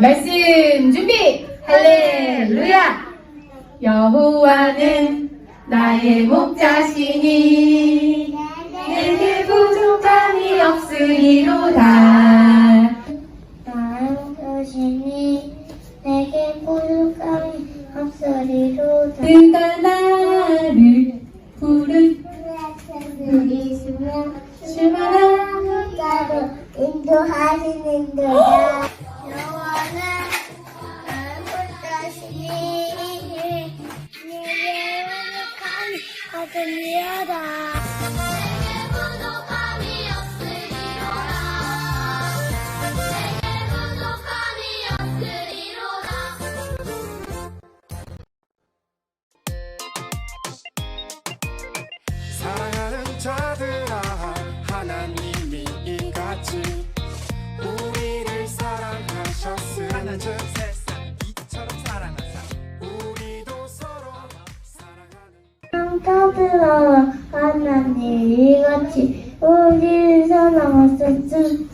말씀 준비! 할렐루야! 여호와는 나의 목자시니 내게 부족함이 없으리로다. 나의 것이니 내게 부족함이 없으리로다. 그가 나를 부르 여기 있으면 주마라 나로 인도하시는 도다. 없 사랑하는 상타들아 하나님 이같이 우리를 사랑하셨음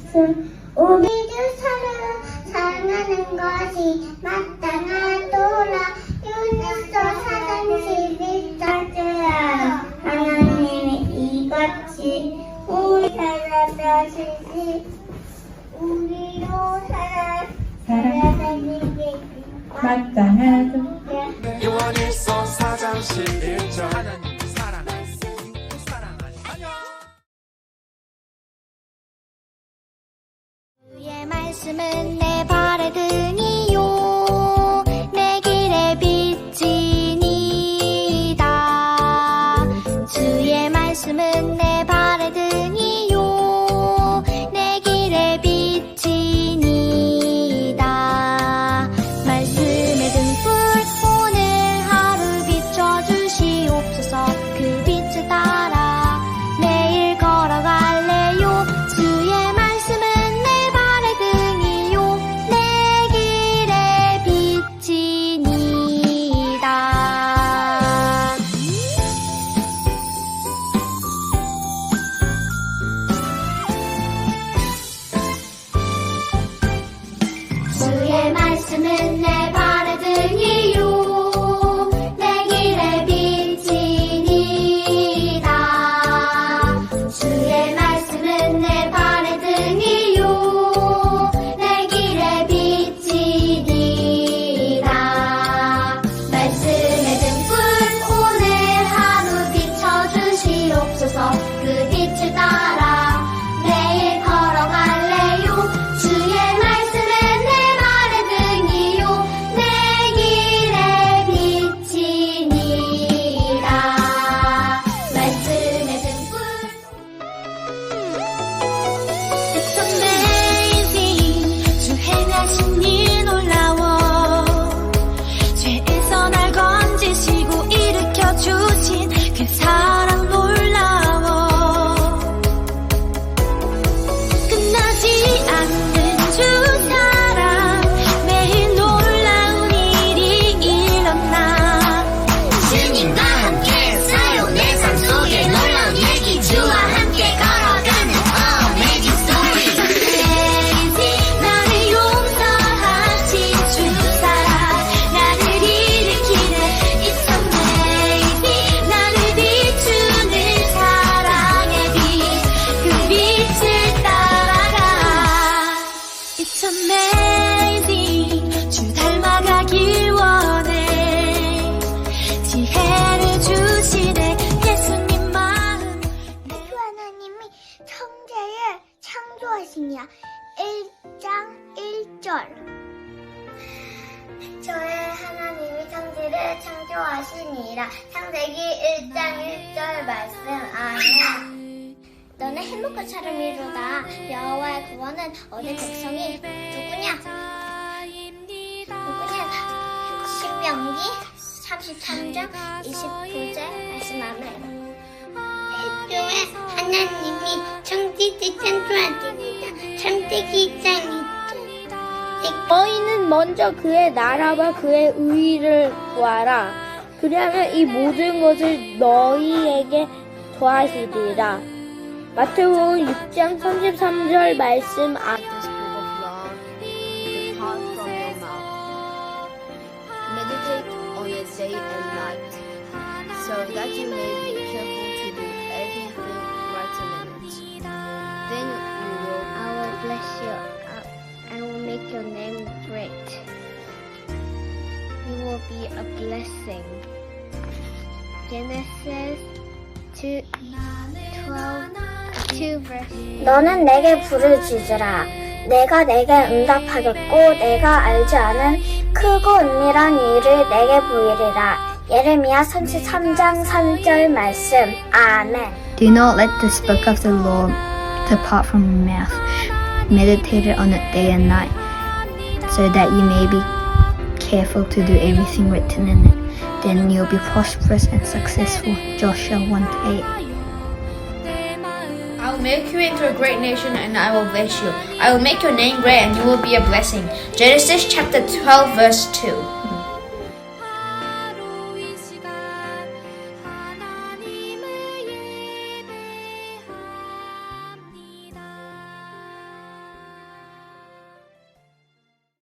우리를 사랑, 사랑하는 것이 마땅하도라 유니스 사장 11절째야. 하나님이 이같이 우리 사랑하시니 우리로 사랑 사랑하시니 마땅하도 요한 일서 4장 11절. 하나님 사랑하시 이웃도 사랑하시 주의 말씀은 내 발의 등이요. 내 길의 빛이니다. 주의 말씀은 내 주의 말씀은 내발 지혜를 주시네. 예수님 마음 주 하나님이 천재를 창조하시니라 1장 1절. 저의 하나님이 천지를 창조하시니라. 창세기 1장 1절 말씀. 아멘. 너는 행복한 사람이로다. 여호와의 구원은 어디 백성이 누구냐? 누구냐? 신명기 33장 29절 말씀 아멘 태초에 하나님이 창조하시니라 창세기 1장 2절 너희는 먼저 그의 나라와 그의 의를 구하라. 그리하면 이 모든 것을 너희에게 더하시리라. 마태복음 6장 33절 말씀 아 so that you may be careful to do everything right in it. Then you will. I will bless you. I will make your name great. You will be a blessing. Genesis 2, 12, 2 verse. 너는 내게 부르짖으라. 내가 내게 응답하겠고 내가 알지 않은 크고 은밀한 일을 내게 보이리라. 예레미야 33장 3절 말씀. 아멘. Do not let this book of the law depart from your mouth. Meditate on it day and night, so that you may be careful to do everything written in it. Then you'll be prosperous and successful. Joshua 1 8. I will make you into a great nation and I will bless you. I will make your name great and you will be a blessing. Genesis chapter 12, verse 2.